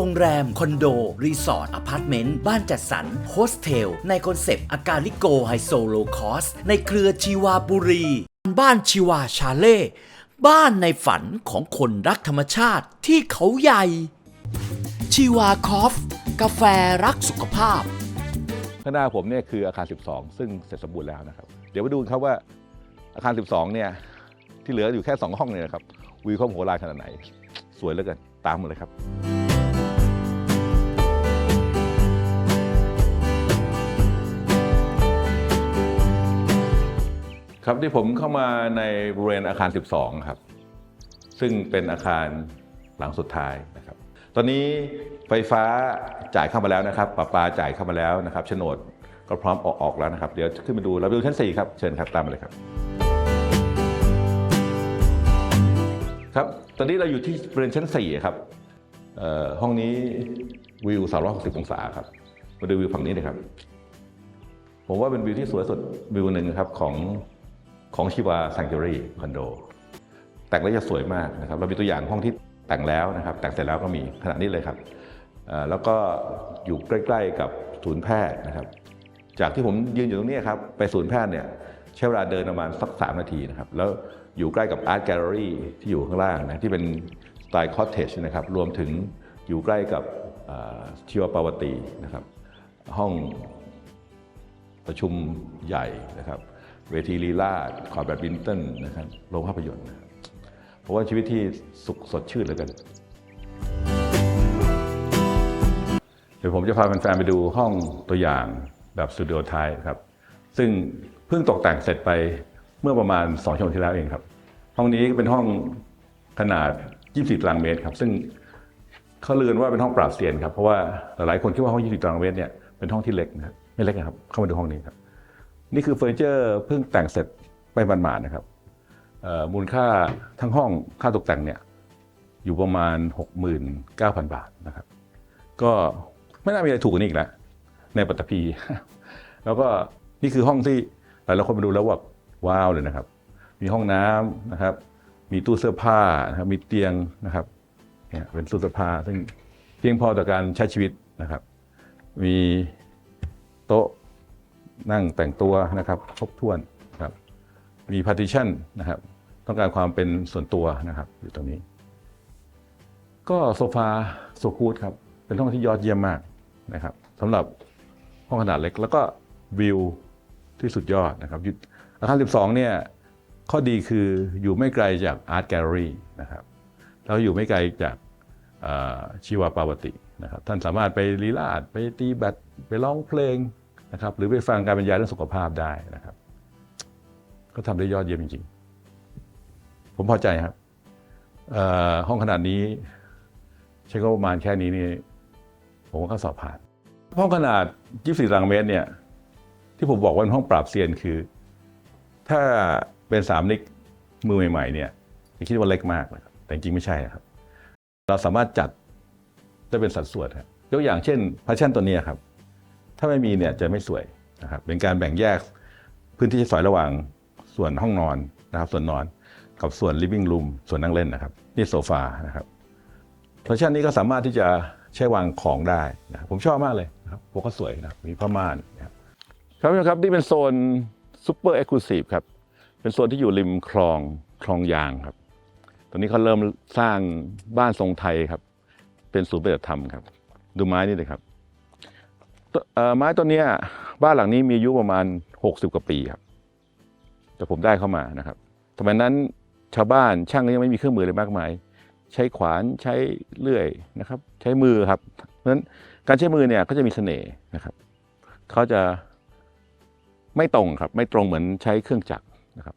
โรงแรม คอนโด รีสอร์ทอพาร์ตเมนต์ บ้านจัดสรรโฮสเทล ในคอนเซปต์ อากาลิโกไฮโซโลคอส ในเครือชีวาบุรี บ้านชีวาชาเล่ บ้านในฝันของคนรักธรรมชาติที่เขาใหญ่ ชีวาคอฟ กาแฟรักสุขภาพ ข้างหน้าผมเนี่ยคืออาคาร 12 ซึ่งเสร็จสมบูรณ์แล้วนะครับ เดี๋ยวมาดูกันครับว่าอาคาร 12 เนี่ยที่เหลืออยู่แค่ 2 ห้องเนี่ยนะครับวิวเขาโหฬารขนาดไหน สวยเหลือเกินตามมาเลยครับ ครับที่ผมเข้ามาในบริเวณอาคาร 12 ครับ ซึ่งเป็นอาคารหลังสุดท้ายนะครับ ตอนนี้ไฟฟ้าจ่ายเข้ามาแล้วนะครับประปาจ่ายเข้ามาแล้วนะครับโฉนดก็พร้อมออกออกแล้วนะครับ เดี๋ยวขึ้นมาดูเราไปดูชั้น 4 ครับเชิญครับตามมาเลยครับ ครับ ตอนนี้เราอยู่ที่บริเวณชั้น 4 ครับห้องนี้วิว 360 องศาครับ มาดูวิวฝั่งนี้เลยครับ ผมว่าเป็นวิวที่สวยสุดวิวหนึ่งครับของ ของชิวาซังจูรี่คอนโดแต่งแล้วจะสวยมากนะครับเรามีตัวอย่างห้องที่แต่งแล้วนะครับ แต่งเสร็จแล้วก็มีขนาดนี้เลยครับแล้วก็อยู่ใกล้ ๆ กับศูนย์แพทย์นะครับ จากที่ผมยืนอยู่ตรงนี้ครับไปศูนย์แพทย์เนี่ยใช้เวลาเดินประมาณสักสามนาทีนะครับแล้วอยู่ใกล้กับอาร์ตแกลเลอรี่ที่อยู่ข้างล่างนะที่เป็นสไตล์คอ t เทจนะครับรวมถึงอยู่ใกล้กับเอ่อชีวปาวตีนะครับ ห้องประชุมใหญ่นะครับ เวทีลีลาดคอร์ดแบดมินตันนะครับโรงภาพยนตร์เพราะว่าชีวิตที่สุขสดชื่นเหลือเกินเดี๋ยวผมจะพาแฟนๆไปดูห้องตัวอย่างแบบสตูดิโอไทป์ครับ ซึ่งเพิ่งตกแต่งเสร็จไปเมื่อประมาณ2ชั่วโมงที่แล้วเองครับ ห้องนี้เป็นห้องขนาด 24ตารางเมตรครับ ซึ่งเขาเลือนว่าเป็นห้องปราบเซียนครับ เพราะว่าหลายคนคิดว่าห้อง20ตารางเมตรเนี่ยเป็นห้องที่เล็กนะครับไม่เล็กนะครับ เข้ามาดูห้องนี้ครับ นี่คือเฟอร์นิเจอร์เพิ่งแต่งเสร็จไปหมาดๆนะครับมูลค่าทั้งห้องค่าตกแต่งเนี่ยอยู่ประมาณ 69,000 บาทนะครับ ก็ไม่น่ามีอะไรถูกกว่านี้อีกแล้วในปัตตภีแล้วก็นี่คือห้องที่หลายๆคนมาดูแล้วแบบว้าวเลยนะครับ มีห้องน้ำนะครับ มีตู้เสื้อผ้านะครับ มีเตียงนะครับเนี่ยเป็นตู้เสื้อผ้าซึ่งเพียงพอต่อการใช้ชีวิตนะครับ มีโต๊ะ นั่งแต่งตัวนะครับครบถ้วนครับมี partition นะครับต้องการความเป็นส่วนตัวนะครับอยู่ตรงนี้ ก็โซฟาโซคูดครับเป็นห้องที่ยอดเยี่ยมมากนะครับสำหรับห้องขนาดเล็กแล้วก็วิวที่สุดยอดนะครับอาคาร 12 เนี่ยข้อดีคืออยู่ไม่ไกลจากอาร์ตแกลเลอรี่นะครับแล้วอยู่ไม่ไกลจากชีวาปาวตินะครับท่านสามารถไปลีลาดไปตีแบดไปร้องเพลง นะครับหรือไปฟังการบรรยายเรื่องสุขภาพได้นะครับก็ทำได้ยอดเยี่ยมจริงๆ ผมพอใจครับห้องขนาดนี้ใช้งบประมาณแค่นี้นี่ผมว่าก็สอบผ่าน ห้องขนาด 24ตารางเมตรเนี่ยที่ผมบอกว่าเป็นห้องปราบเซียนคือ ถ้าเป็นสามนิกมือใหม่ ๆ เนี่ยจะคิดว่าเล็กมากนะครับแต่จริงไม่ใช่นะครับ เราสามารถจัดได้เป็นสัดส่วนครับยกอย่างเช่นพาชั่นตัวนี้ครับ ถ้าไม่มีเนี่ยจะไม่สวยนะครับเป็นการแบ่งแยกพื้นที่ใช้สอยระหว่างส่วนห้องนอนนะครับส่วนนอนกับส่วน living room ส่วนนั่งเล่นนะครับ นี่โซฟานะครับพาชั่นนี้ก็สามารถที่จะใช้วางของได้นะครับผมชอบมากเลยนะครับพวกก็สวยนะมีผ้าม่านนะครับครับผมครับ นี่เป็นโซนซูเปอร์เอ็กซ์คลูซีฟครับ เป็นโซนที่อยู่ริมคลองคลองยางครับ ตอนนี้เขาเริ่มสร้างบ้านทรงไทยครับ เป็นศูนย์ปฏิบัติธรรมครับ ดูไม้นี่เลยครับ ไม้ต้นนี้บ้านหลังนี้มีอายุประมาณ 60 กว่าปีครับ แต่ผมได้เข้ามานะครับสมัยนั้นชาวบ้านช่างก็ยังไม่มีเครื่องมือเลยมากมาย ใช้ขวานใช้เลื่อยนะครับ ใช้มือครับ เพราะฉะนั้นการใช้มือเนี่ยก็จะมีเสน่ห์นะครับเขาจะไม่ตรงครับ ไม่ตรงเหมือนใช้เครื่องจักรนะครับ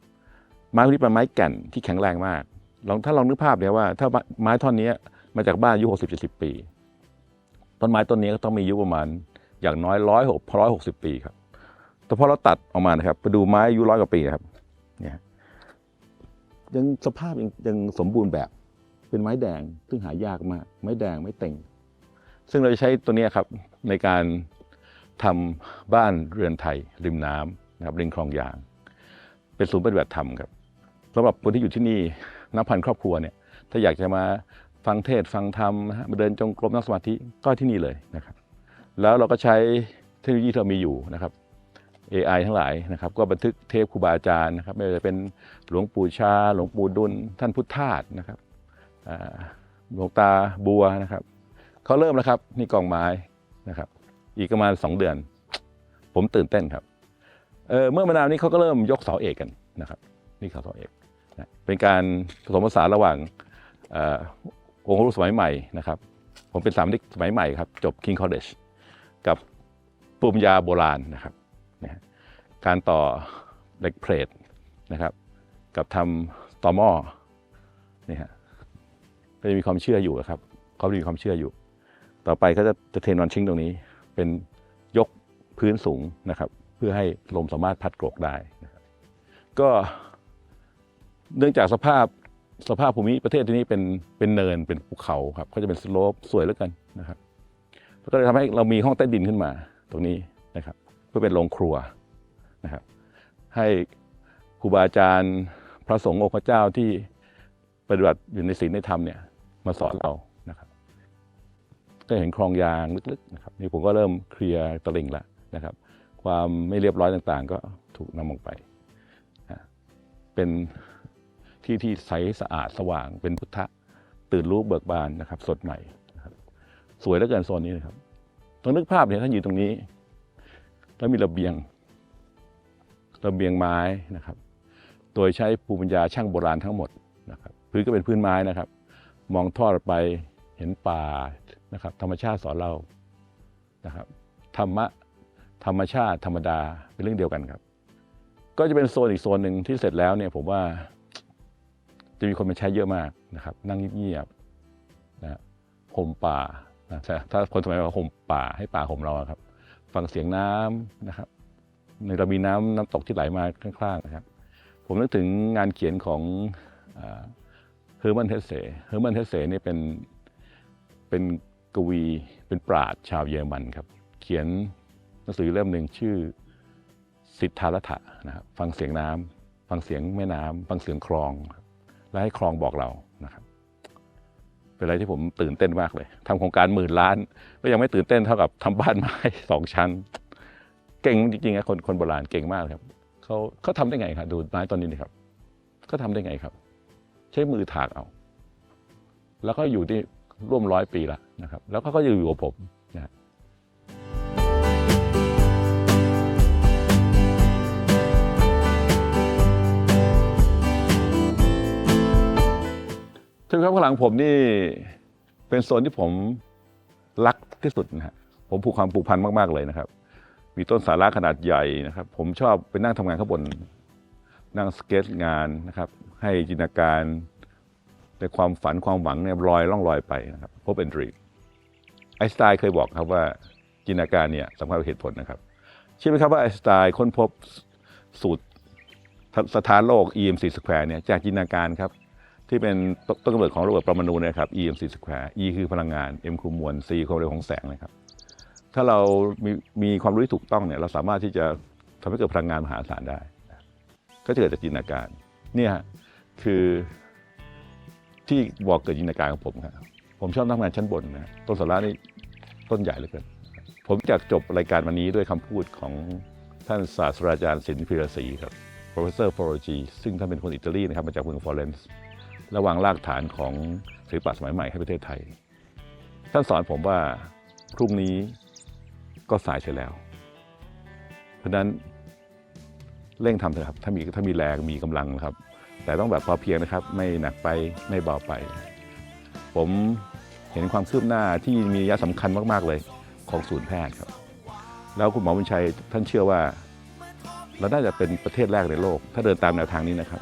ไม้พวกนี้เป็นไม้แก่นที่แข็งแรงมากลองถ้าลองนึกภาพเนี่ยว่า ถ้าไม้ท่อนนี้มาจากบ้านอายุหกสิบเจ็ดสิบปี ต้นไม้ต้นนี้ก็ต้องมีอายุประมาณ อย่างน้อยร้อยหกร้อยหกสิบปีครับ แต่พอเราตัดออกมานะครับไปดูไม้อายุร้อยกว่าปีครับ เนี่ยยังสภาพยังยังสมบูรณ์แบบ เป็นไม้แดงซึ่งหายากมาก ไม้แดงไม้เต็งซึ่งเราจะใช้ตัวนี้ครับในการทำบ้านเรือนไทย ริมน้ำนะครับริมคลองยาง เป็นศูนย์ปฏิบัติธรรมครับสำหรับคนที่อยู่ที่นี่นับพันครอบครัวเนี่ยถ้าอยากจะมาฟังเทศฟังธรรมนะฮะมาเดินจงกรมนั่งสมาธิก็ที่นี่เลยนะครับ แล้วเราก็ใช้เทคโนโลยีที่เรามีอยู่นะครับ AI ทั้งหลายนะครับ ก็บันทึกเทปครูบาอาจารย์นะครับ ไม่ว่าจะเป็นหลวงปู่ชา หลวงปู่ดุลท่านพุทธทาสนะครับหลวงตาบัวนะครับเขาเริ่มแล้วครับนี่กองไม้นะครับ อีกประมาณสองเดือน ผมตื่นเต้นครับเเมื่อมานาวนี้เขาก็เริ่มยกเสาเอกกันนะครับ นี่เสาเอกนะเป็นการผสมผสานระหว่างองค์รู้สมัยใหม่นะครับ ผมเป็นสามนิกสมัยใหม่ครับ จบ King College กับภูมิปัญญาโบราณนะครับนะการต่อเหล็กเพลทนะครับกับทำต่อหม้อนี่ฮะก็จะมีความเชื่ออยู่ครับเขามีความเชื่ออยู่ ต่อไปก็จะจะเทรนวันชิงตรงนี้ เป็นยกพื้นสูงนะครับ เพื่อให้ลมสามารถพัดโกรกได้นะครับก็เนื่องจากสภาพสภาพภูมิประเทศที่นี้เป็นเป็นเนินเป็นภูเขาครับก็จะเป็นสโลปสวยเหลือเกันนะครับ ก็เลยทำให้เรามีห้องใต้ดินขึ้นมาตรงนี้นะครับ เพื่อเป็นโรงครัวนะครับ ให้ครูบาอาจารย์พระสงฆ์องค์พระเจ้าที่ปฏิบัติอยู่ในศีลในธรรมเนี่ยมาสอนเรานะครับ ก็เห็นคลองยางลึกๆนะครับนี่ผมก็เริ่มเคลียร์ตลิ่งแล้วนะครับ ความไม่เรียบร้อยต่างๆ ก็ถูกนำออกไป เป็นที่ที่ใสสะอาดสว่าง เป็นพุทธะตื่นรู้เบิกบานนะครับ สดใหม่ สวยเหลือเกินโซนนี้นะครับต้องนึกภาพเนี่ยท่านอยู่ตรงนี้ แล้วมีระเบียง ระเบียงไม้นะครับ โดยใช้ภูมิปัญญาช่างโบราณทั้งหมดนะครับพื้นก็เป็นพื้นไม้นะครับ มองทอดไปเห็นป่านะครับ ธรรมชาติสอนเรานะครับ ธรรมะธรรมชาติธรรมดาเป็นเรื่องเดียวกันครับ ก็จะเป็นโซนอีกโซนหนึ่งที่เสร็จแล้วเนี่ยผมว่าจะมีคนมาใช้เยอะมากนะครับ นั่งเงียบๆนะห่มป่า ถ้าถ้าคนสมัยก่อนห่มป่าให้ป่าห่มเราครับ ฟังเสียงน้ำนะครับ ในเรามีน้ำน้ำตกที่ไหลมาข้างๆนะครับ ผมนึกถึงงานเขียนของเฮอร์มันเทสเซเฮอร์มันเทสเซนี่เป็นเป็นกวีเป็นปราชญ์ชาวเยอรมันครับ เขียนหนังสือเล่มหนึ่งชื่อสิทธารัฐะนะครับ ฟังเสียงน้ำฟังเสียงแม่น้ำฟังเสียงคลอง และให้คลองบอกเรา เป็นอะไรที่ผมตื่นเต้นมากเลยทำโครงการหมื่นล้าน ก็ยังไม่ตื่นเต้นเท่ากับทำบ้านไม้สองชั้น เก่งจริงๆนะคนคนโบราณเก่งมากเลยครับเขาเขาทำได้ไงครับดูไม้ตอนนี้นะครับเขาทำได้ไงครับ ใช้มือถากเอา แล้วก็อยู่ที่ร่วมร้อยปีละนะครับ แล้วเขาก็อยู่กับผมนะ ครับข้างหลังผมนี่เป็นโซนที่ผมรักที่สุดนะฮะผมผูกความผูกพันมากๆเลยนะครับ มีต้นสาระขนาดใหญ่นะครับ ผมชอบไปนั่งทำงานข้างบน นั่งสเก็ตงานนะครับ ให้จินตนาการในความฝันความหวังเนี่ยลอยล่องลอยไปนะครับพบเป็นดรีมไอน์สไตน์เคยบอกครับว่าจินตนาการเนี่ยสำคัญกว่าเหตุผลนะครับเชื่อไหมครับว่าไอน์สไตน์ค้นพบสูตรสถานโลก EMC square เนี่ยจากจินตนาการครับ ที่เป็นต้นกำเนิดของระเบิดประมาณูนะครับ EMC square E คือพลังงาน M คือมวล C ความเร็วของแสงนะครับ ถ้าเรามีมีความรู้ที่ถูกต้องเนี่ยเราสามารถที่จะทำให้เกิดพลังงานมหาศาลได้ ก็จะเกิดจากจินตนาการเนี่ยคือที่บอกเกิดจินตนาการของผมครับผมชอบทำงานชั้นบนนะต้นสาระนี่ต้นใหญ่เหลือเกินผมอยากจบรายการวันนี้ด้วยคำพูดของท่านศาสตราจารย์สินพิรศรีครับ professor f o r o g i ซึ่งท่านเป็นคนอิตาลีนะครับ มาจากเมืองฟลอเรนซ์ ระหว่างรากฐานของศิลปะสมัยใหม่ให้ประเทศไทย ท่านสอนผมว่าพรุ่งนี้ก็สายเสียแล้ว เพราะนั้นเร่งทำเถอะครับ ถ้ามีถ้ามีแรงมีกำลังนะครับ แต่ต้องแบบพอเพียงนะครับ ไม่หนักไปไม่เบาไป ผมเห็นความคืบหน้าที่มีนัยะสำคัญมาก ๆ เลยของศูนย์แพทย์ครับ แล้วคุณหมอบุญชัยท่านเชื่อว่า เราน่าจะเป็นประเทศแรกในโลก ถ้าเดินตามแนวทางนี้นะครับ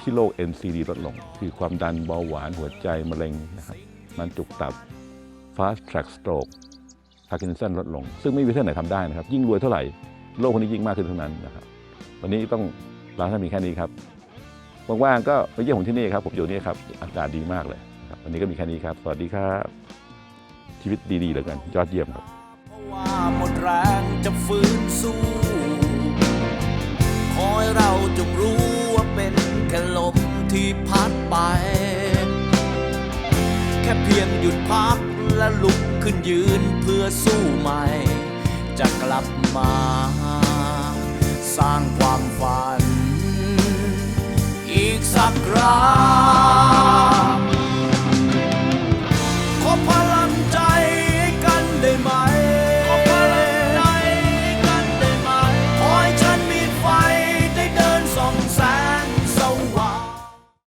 ที่โรค NCD ลดลง คือความดันเบาหวานหัวใจมะเร็งนะครับ มันจุกตับ fast track stroke พาร์กินสันลดลง ซึ่งไม่มีประเทศไหนทำได้นะครับ ยิ่งรวยเท่าไหร่โลกคนนี้ยิ่งมากขึ้นเท่านั้นนะครับ วันนี้ต้องลาท่านมีแค่นี้ครับว่างๆก็มาเยี่ยมผมที่นี่ครับ ผมอยู่นี่ครับ อากาศดีมากเลยครับวันนี้ก็มีแค่นี้ครับ สวัสดีครับ ชีวิตดีๆเหลือเกินยอดเยี่ยมครับว่าหมดแรงจะฟื้นสู้ขอให้เราจงรู้ แค่ลมที่พัดไป แค่เพียุดพักและลุกขึ้นยืนเพื่อสู้ใหม่ จะกลับมา สร้างความฝัน อีกสักครั้ง